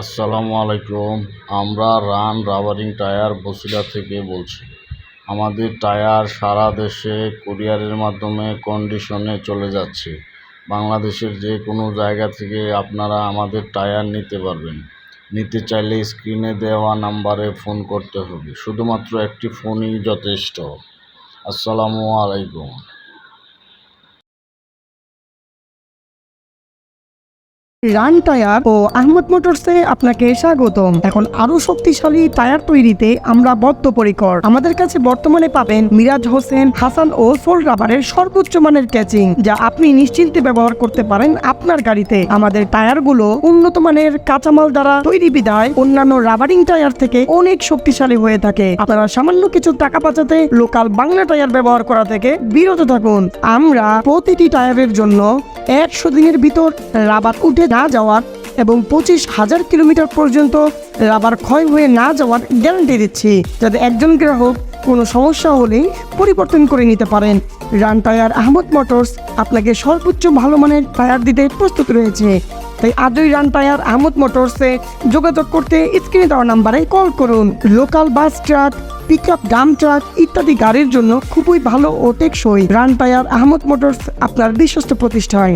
আসসালামু আলাইকুম। আমরা রান রাবারিং টায়ার বসিলা থেকে বলছি। আমাদের টায়ার সারা দেশে কুরিয়ারের মাধ্যমে কন্ডিশনে চলে যাচ্ছে। বাংলাদেশের যে কোনো জায়গা থেকে আপনারা আমাদের টায়ার নিতে পারবেন। নিতে চাইলে স্ক্রিনে দেওয়া নাম্বারে ফোন করতে হবে। শুধুমাত্র একটি ফোনই যথেষ্ট। আসসালামু আলাইকুম। রান টায়ার ও আহমদ মোটরসে আপনাকে স্বাগতম। এখন আরও শক্তিশালী টায়ার তৈরিতে আমরা বদ্ধপরিকর। আমাদের কাছে বর্তমানে পাবেন মিরাজ হোসেন, হাসান ও সোল রাবারের সর্বোচ্চ মানের ক্যাচিং, যা আপনি নিশ্চিন্তে ব্যবহার করতে পারেন আপনার গাড়িতে। আমাদের টায়ারগুলো উন্নত মানের কাঁচামাল দ্বারা তৈরি বিদায়, অন্যান্য রাবারিং টায়ার থেকে অনেক শক্তিশালী হয়ে থাকে। আপনারা সামান্য কিছু টাকা বাঁচাতে লোকাল বাংলা টায়ার ব্যবহার করা থেকে বিরত থাকুন। আমরা প্রতিটি টায়ারের জন্য একশো দিনের ভিতর রাবার উঠে না যাওয়ার এবং পঁচিশ হাজার কিলোমিটার পর্যন্ত রাবার ক্ষয় হয়ে না যাওয়ার গ্যারান্টি দিচ্ছি। যাতে একজন গ্রাহক কোনো সমস্যা হলেই পরিবর্তন করে নিতে পারেন। রান টায়ার আহমদ মোটরস আপনাকে সর্বোচ্চ ভালো মানের টায়ার দিতে প্রস্তুত রয়েছে। তাই আজই রান টায়ার আহমদ মোটরসে যোগাযোগ করতে স্ক্রিনে দেওয়া নাম্বারে কল করুন। Local bus truck pick up dump truck ইত্যাদি গাড়ির জন্য খুবই ভালো ও টেকসই রান পায়ার আহমদ মোটরস আপনার বিশ্বস্ত প্রতিষ্ঠান।